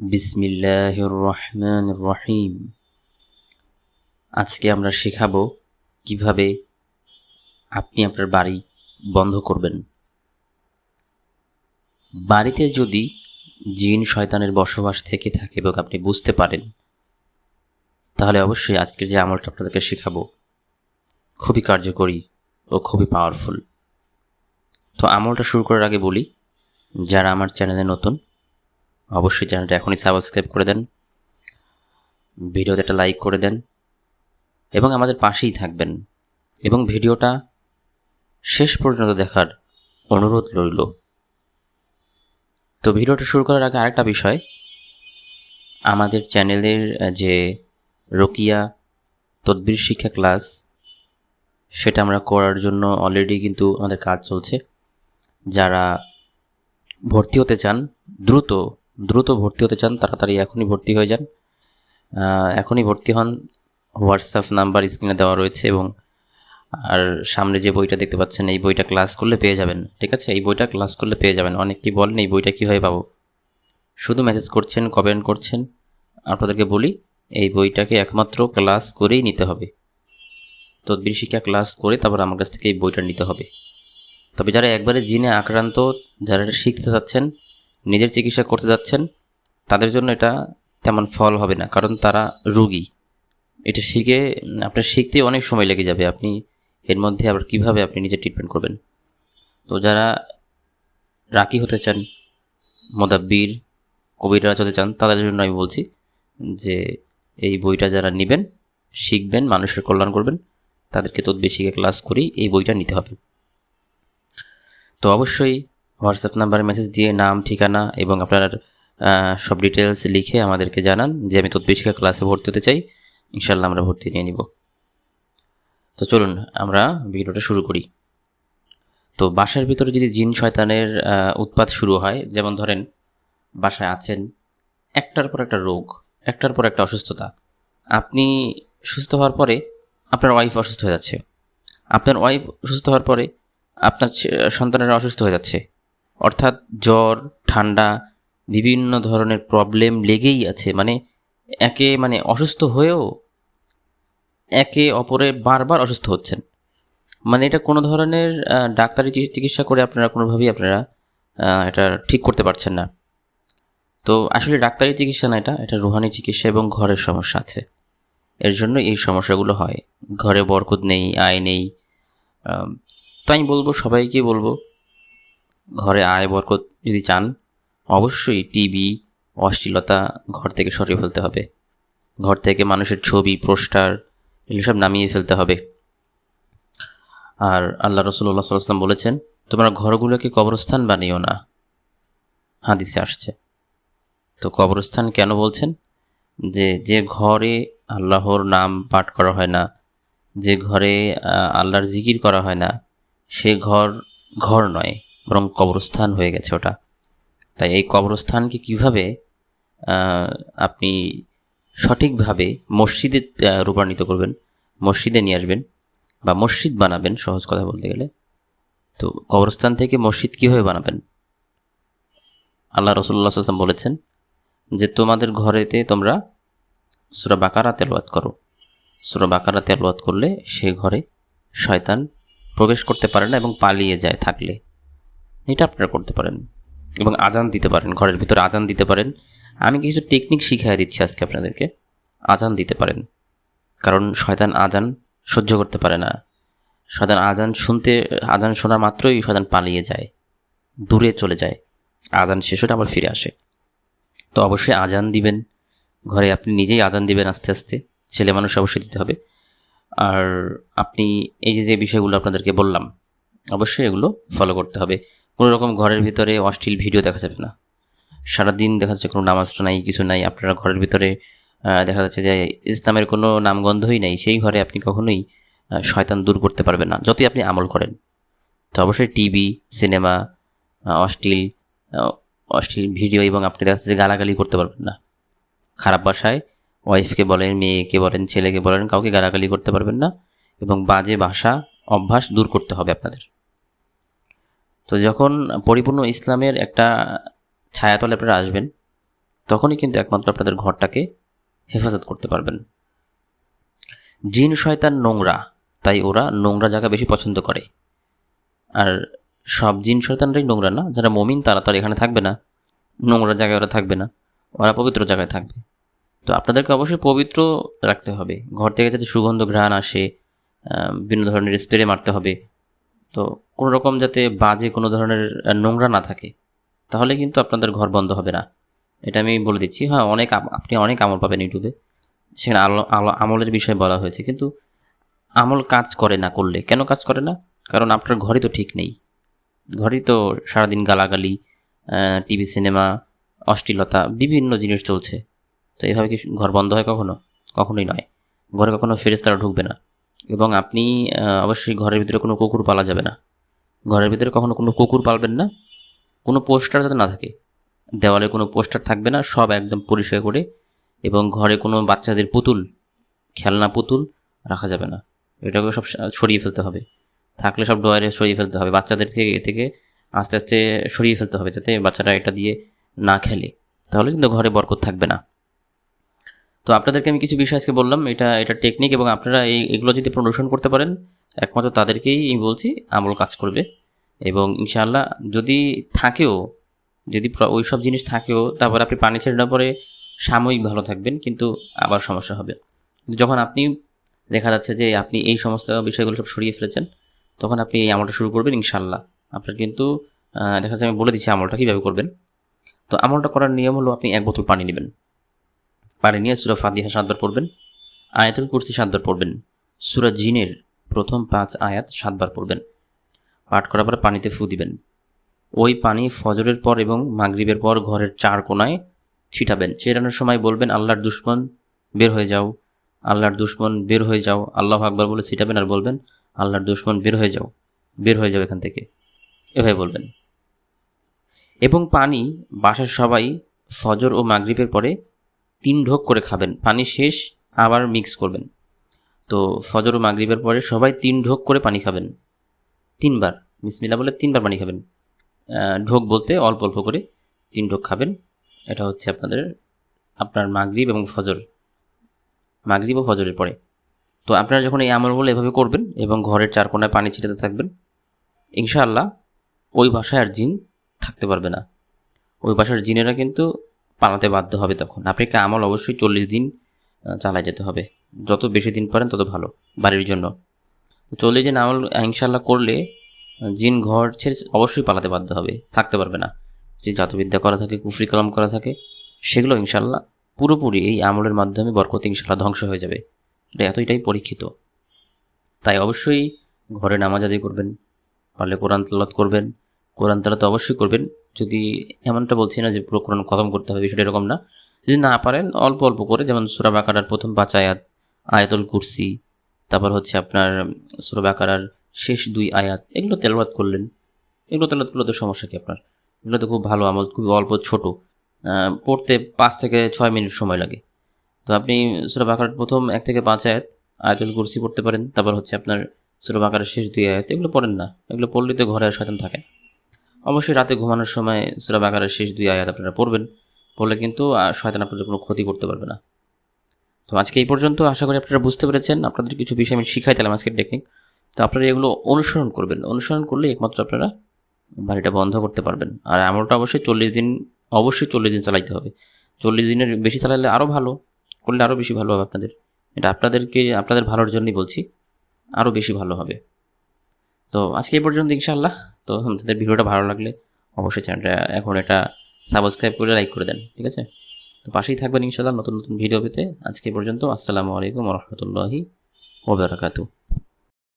বিসমিল্লাহির রহমান রহিম আজকে আমরা শেখাবো কীভাবে আপনি আপনার বাড়ি বন্ধ করবেন। বাড়িতে যদি জিন শয়তানের বসবাস থেকে থাকে এবং আপনি বুঝতে পারেন, তাহলে অবশ্যই আজকের যে আমলটা আপনাদেরকে শেখাবো, খুবই কার্যকরী ও খুবই পাওয়ারফুল তো আমলটা শুরু করার আগে বলি, যারা আমার চ্যানেলে নতুন অবশ্যই চ্যানেলটা এখনই সাবস্ক্রাইব করে দেন, ভিডিওতে একটা লাইক করে দেন, এবং আমাদের পাশেই থাকবেন। এবং ভিডিওটা শেষ পর্যন্ত দেখার অনুরোধ রইল। তো ভিডিওটা শুরু করার আগে আরেকটা বিষয়, আমাদের চ্যানেলের যে রকিয়া তদ্বির শিক্ষা ক্লাস, সেটা আমরা করার জন্য অলরেডি কিন্তু আমাদের কাজ চলছে। যারা ভর্তি হতে চান, দ্রুত দ্রুত ভর্তি হতে চান, তাড়াতাড়ি এখনই ভর্তি হয়ে যান। এখনই ভর্তি হন। হোয়াটসঅ্যাপ নাম্বার স্ক্রিনে দেওয়া রয়েছে এবং আর সামনে যে বইটা দেখতে পাচ্ছেন, এই বইটা ক্লাস করলে পেয়ে যাবেন, ঠিক আছে? এই বইটা ক্লাস করলে পেয়ে যাবেন। অনেক কি বলেন, এই বইটা কীভাবে পাবো? শুধু মেসেজ করছেন কমেন্ট করছেন, আপনাদেরকে বলি, এই বইটাকে একমাত্র ক্লাস করেই নিতে হবে। তদ্বির শিক্ষা ক্লাস করে তারপর আমার কাছ থেকে এই বইটা নিতে হবে। তবে যারা একবারে জিনে আক্রান্ত, যারা শিখতে চাচ্ছেন নিজের চিকিৎসা করতে যাচ্ছেন, তাদের জন্য এটা তেমন ফল হবে না, কারণ তারা রুগী। এটা শিখে, আপনার শিখতে অনেক সময় লেগে যাবে, আপনি এর মধ্যে আবার কীভাবে আপনি নিজে ট্রিটমেন্ট করবেন। তো যারা রাকি হতে চান, মোদাব্বির কবিরাজ হতে চান, তাদের জন্য আমি বলছি যে, এই বইটা যারা নেবেন, শিখবেন, মানুষের কল্যাণ করবেন, তাদেরকে তদ্বেশিকে ক্লাস করেই এই বইটা নিতে হবে। তো অবশ্যই হোয়াটসঅ্যাপ নাম্বারে মেসেজ দিয়ে নাম, ঠিকানা এবং আপনার সব ডিটেলস লিখে আমাদেরকে জানান যে আমি তদ্বিশিকা ক্লাসে ভর্তি হতে চাই। ইনশাল্লাহ আমরা ভর্তি নিয়ে নিব। তো চলুন আমরা ভিডিওটা শুরু করি। তো বাসার ভিতরে যদি জিন শয়তানের উৎপাত শুরু হয়, যেমন ধরেন বাসায় আছেন, একটার পর একটা রোগ, একটার পর একটা অসুস্থতা। আপনি সুস্থ হওয়ার পরে আপনার ওয়াইফ অসুস্থ হয়ে যাচ্ছে। আপনার ওয়াইফ সুস্থ হওয়ার পরে আপনার সন্তানেরা অসুস্থ হয়ে যাচ্ছে। অর্থাৎ জ্বর, ঠান্ডা, বিভিন্ন ধরনের প্রবলেম লেগেই আছে। মানে একে মানে অসুস্থ হয়েও একে অপরে বারবার অসুস্থ হচ্ছেন। মানে এটা কোনো ধরনের ডাক্তারি চিকিৎসা করে আপনারা কোনোভাবেই আপনারা এটা ঠিক করতে পারছেন না। তো আসলে ডাক্তারি চিকিৎসা না এটা এটা রুহানি চিকিৎসা এবং ঘরের সমস্যা আছে। এর জন্য এই সমস্যাগুলো হয়। ঘরে বরকত নেই, আয় নেই তো আমি বলব, সবাইকে বলব ঘরে আয় বরকত যদি চান, অবশ্যই টিভি, অশ্লীলতা ঘর থেকে সরিয়ে ফেলতে হবে। ঘর থেকে মানুষের ছবি, পোস্টার, এগুলো সব নামিয়ে ফেলতে হবে। আর আল্লাহ রসুল্লাহ সাল্লাম বলেছেন, তোমরা ঘরগুলোকে কবরস্থান বানিও না। হাদিসে আসছে। তো কবরস্থান কেন বলছেন? যে যে ঘরে আল্লাহর নাম পাঠ করা হয় না, যে ঘরে আল্লাহর জিকির করা হয় না, সে ঘর ঘর নয়। বরং কবরস্থান হয়ে গেছে ওটা। তাই এই কবরস্থানকে কীভাবে আপনি সঠিকভাবে মসজিদে রূপান্বিত করবেন, মসজিদে নিয়ে আসবেন বা মসজিদ বানাবেন, সহজ কথা বলতে গেলে, তো কবরস্থান থেকে মসজিদ কীভাবে বানাবেন? আল্লাহ রসুল্লাহ আসলাম বলেছেন যে তোমাদের ঘরেতে তোমরা সুরা বাকারা তেলওয়াত করো। সুরা বাকারা তেলওয়াত করলে সে ঘরে শয়তান প্রবেশ করতে পারে না এবং পালিয়ে যায় থাকলে। এটা আপনারা করতে পারেন। এবং আজান দিতে পারেন, ঘরের ভিতরে আজান দিতে পারেন। আমি কিছু টেকনিক শিখিয়ে দিচ্ছি আজকে আপনাদেরকে। আজান দিতে পারেন। কারণ শয়তান আজান সহ্য করতে পারে না। শয়তান আজান শুনতে, আজান শোনা মাত্রই শয়তান পালিয়ে যায়, দূরে চলে যায়। আজান শেষ হলে আবার ফিরে আসে। তো অবশ্যই আজান দিবেন। ঘরে আপনি নিজেই আজান দিবেন আস্তে আস্তে। ছেলে মানুষ অবশ্যই দিতে হবে। আর আপনি এই যে যে বিষয়গুলো আপনাদেরকে বললাম, অবশ্যই এগুলো ফলো করতে হবে। কোনো রকম ঘরের ভিতরে অশ্লীল ভিডিও দেখা যাবে না। সারাদিন দেখা যাচ্ছে কোনো নামাজটা নাই, কিছু নাই, আপনারা ঘরের ভিতরে দেখা যাচ্ছে যে ইসলামের কোনো নামগন্ধই নাই, সেই ঘরে আপনি কখনোই শয়তান দূর করতে পারবেন না, যতই আপনি আমল করেন। তো অবশ্যই টিভি, সিনেমা অশ্লীল অশ্লীল ভিডিও এবং আপনি দেখা যাচ্ছে যে গালাগালি করতে পারবেন না। খারাপ বাসায় ওয়াইফকে বলেন, মেয়েকে বলেন, ছেলেকে বলেন, কাউকে গালাগালি করতে পারবেন না এবং বাজে ভাষা, অভ্যাস দূর করতে হবে আপনাদের। তো যখন পরিপূর্ণ ইসলামের একটা ছায়াতলে আপনারা আসবেন, তখনই কিন্তু একমাত্র আপনাদের ঘরটাকে হেফাজত করতে পারবেন। জিন, শয়তান, নোংরা, তাই ওরা নোংরা জায়গা বেশি পছন্দ করে। আর সব জিন, শয়তানরাই নোংরা না, যারা মমিন তারা তো এখানে থাকবে না। নোংরা জায়গায় ওরা থাকবে না, ওরা পবিত্র জায়গায় থাকবে। তো আপনাদেরকে অবশ্যই পবিত্র রাখতে হবে। ঘর থেকে যাতে সুগন্ধ ঘ্রাণ আসে বিভিন্ন ধরনের স্প্রে মারতে হবে। তো কোনো রকম যাতে বাজে কোনো ধরনের নোংরা না থাকে, তাহলে কিন্তু আপনাদের ঘর বন্ধ হবে না। এটা আমি বলে দিচ্ছি। হ্যাঁ অনেক আপনি অনেক আমল পাবেন ইউটিউবে। সেখানে আলো আলো, আমলের বিষয়ে বলা হয়েছে। কিন্তু আমল কাজ করে না করলে, কেন কাজ করে না? কারণ আপনার ঘরই তো ঠিক নেই। ঘরেই তো সারাদিন গালাগালি টিভি, সিনেমা, অশ্লীলতা, বিভিন্ন জিনিস চলছে। তো এইভাবে কি ঘর বন্ধ হয় কখনো? কখনোই নয়। ঘরে কখনো ফেরেস্তারা ঢুকবে না। এবং আপনি অবশ্যই ঘরের ভিতরে কোনো কুকুর পালা যাবে না। ঘরের ভিতরে কখনো কোনো কুকুর পালবেন না, কোনো পোস্টার যাতে না থাকে। দেওয়ালে কোনো পোস্টার থাকবে না, সব একদম পরিষ্কার করে এবং ঘরে কোনো বাচ্চাদের পুতুল, খেলনা পুতুল রাখা যাবে না। এটাকে সব সরিয়ে ফেলতে হবে। থাকলে সব ডয়ারে সরিয়ে ফেলতে হবে। বাচ্চাদের থেকে এ থেকে আস্তে আস্তে সরিয়ে ফেলতে হবে যাতে বাচ্চারা এটা দিয়ে না খেলে। তাহলে কিন্তু ঘরে বরকত থাকবে না। তো আপনাদেরকে আমি কিছু বিষয় আজকে বললাম, এটা এটা টেকনিক এবং আপনারা এই, এগুলো যদি প্রদর্শন করতে পারেন, একমাত্র তাদেরকেই আমি বলছি, আমল কাজ করবে। এবং ইনশাআল্লাহ যদি থাকেও, যদি ওই সব জিনিস থাকেও, তারপর আপনি পানি ছেড়ে পরে সাময়িক ভালো থাকবেন, কিন্তু আবার সমস্যা হবে। যখন আপনি দেখা যাচ্ছে যে আপনি এই সমস্ত বিষয়গুলো সব সরিয়ে ফেলেছেন, তখন আপনি এই আমলটা শুরু করবেন ইনশাল্লাহ আপনার কিন্তু দেখা যাচ্ছে আমি বলে দিচ্ছি আমলটা কীভাবে করবেন। তো আমলটা করার নিয়ম হলো আপনি এক বোতল পানি নেবেন। পানি নিয়ে সুরা ফাতিহা সাতবার পড়বেন, আয়াতুল কুরসি সাতবার পড়বেন, সুরা জিনের প্রথম পাঁচ আয়াত সাতবার পড়বেন। পাঠ করার পর পানিতে ফু দিবেন। ওই পানি ফজরের পর এবং মাগরিবের পর ঘরের চার কোনায় ছিটাবেন। ছেটানোর সময় বলবেন, আল্লাহর দুশ্মন বের হয়ে যাও, আল্লাহর দুশ্মন বের হয়ে যাও। আল্লাহ আকবর বলে ছিটাবেন আর বলবেন, আল্লাহর দুশ্মন বের হয়ে যাও, বের হয়ে যাও এখান থেকে। এভাবে বলবেন। এবং পানি বাসার সবাই ফজর ও মাগরিবের পরে তিন ঢোক করে খাবেন, পানি শেষ, আবার মিক্স করবেন। তো ফজর ও মাগরিবের পরে সবাই তিন ঢোক করে পানি খাবেন। তিনবার বিসমিল্লা বলে তিনবার পানি খাবেন। ঢোক বলতে অল্প অল্প করে তিন ঢোক খাবেন। এটা হচ্ছে আপনাদের, আপনার মাগরিব এবং ফজর, মাগরিব ও ফজরের পরে। তো আপনারা যখন এই আমলগুলো এভাবে করবেন এবং ঘরের চার কোনায় পানি ছিটাতে থাকবেন, ইনশাআল্লাহ ওই বাসায় আর জিন থাকতে পারবে না। ওই বাসার জিনেরা কিন্তু পালাতে বাধ্য হবে তখন। আপনাকে আমল অবশ্যই চল্লিশ দিন চালায় যেতে হবে। যত বেশি দিন পারেন, তত ভালো বাড়ির জন্য। চল্লিশ দিন আমল ইনশাল্লাহ করলে জিন ঘর ছেড়ে অবশ্যই পালাতে বাধ্য হবে। থাকতে পারবে না। যে জাতবিদ্যা করা থাকে, কুফরি কালাম করা থাকে, সেগুলো ইনশাল্লাহ পুরোপুরি এই আমলের মাধ্যমে বরকত ইনশাআল্লাহ ধ্বংস হয়ে যাবে। এটা এতটাই পরীক্ষিত। তাই অবশ্যই ঘরে নামাজ আদায় করবেন, পারলে কোরআন তালাত করবেন, কোরআন তালাত অবশ্যই করবেন। যদি এমনটা বলছি না যে পুরো কোরআন খতম করতে হবে, বিষয়টা এরকম না। যদি না পারেন, অল্প অল্প করে, যেমন সুরা বাকারার প্রথম পাঁচ আয়াত, আয়াতুল কুরসি, তারপর হচ্ছে আপনার সুরা বাকারার শেষ দুই আয়াত, এগুলো তেলবাদ করলেন। এগুলো তেলাত করলে তো সমস্যা কি আপনার? এগুলো তো খুব ভালো আমল খুব অল্প, ছোট। পড়তে পাঁচ থেকে ছয় মিনিট সময় লাগে। তো আপনি সুরা বাকারার প্রথম এক থেকে পাঁচ আয়াত, আয়াতুল কুরসি পড়তে পারেন, তারপর হচ্ছে আপনার সুরা বাকারার শেষ দুই আয়াত, এগুলো পড়েন না। এগুলো পড়লে তো ঘরে আর থাকে না। অবশ্যই রাতে ঘুমানোর সময় সুরা বাকারার শেষ দুই আয়াত আপনারা পড়বেন। পড়লে কিন্তু শয়তান আপনাদের কোনো ক্ষতি করতে পারবে না। তো আজকে এই পর্যন্ত আশা করি আপনারা বুঝতে পেরেছেন। আপনাদের কিছু বিষয় আমি শিখাই তাহলে আজকের টেকনিক তো আপনারা এগুলো অনুসরণ করবেন। অনুসরণ করলে একমাত্র আপনারা বাড়িটা বন্ধ করতে পারবেন। আর আমলটা অবশ্যই চল্লিশ দিন, অবশ্যই চল্লিশ দিন চালাইতে হবে। চল্লিশ দিনের বেশি চালালে আরও ভালো, করলে আরও বেশি ভালো হবে আপনাদের। এটা আপনাদেরকে, আপনাদের ভালোর জন্যই বলছি আরও বেশি ভালো হবে। তো আজকে এই পর্যন্ত ইনশাআল্লাহ। তো আপনাদের ভিডিওটা ভালো লাগলে অবশ্যই চ্যানেলটা এখন এটা সাবস্ক্রাইব করে লাইক করে দেন, ঠিক আছে? তো পাশেই থাকবেন ইনশাআল্লাহ নতুন নতুন ভিডিও পেতে। আজকে পর্যন্ত, আসসালামু আলাইকুম রহমতুল্লাহি ওবরাকাতু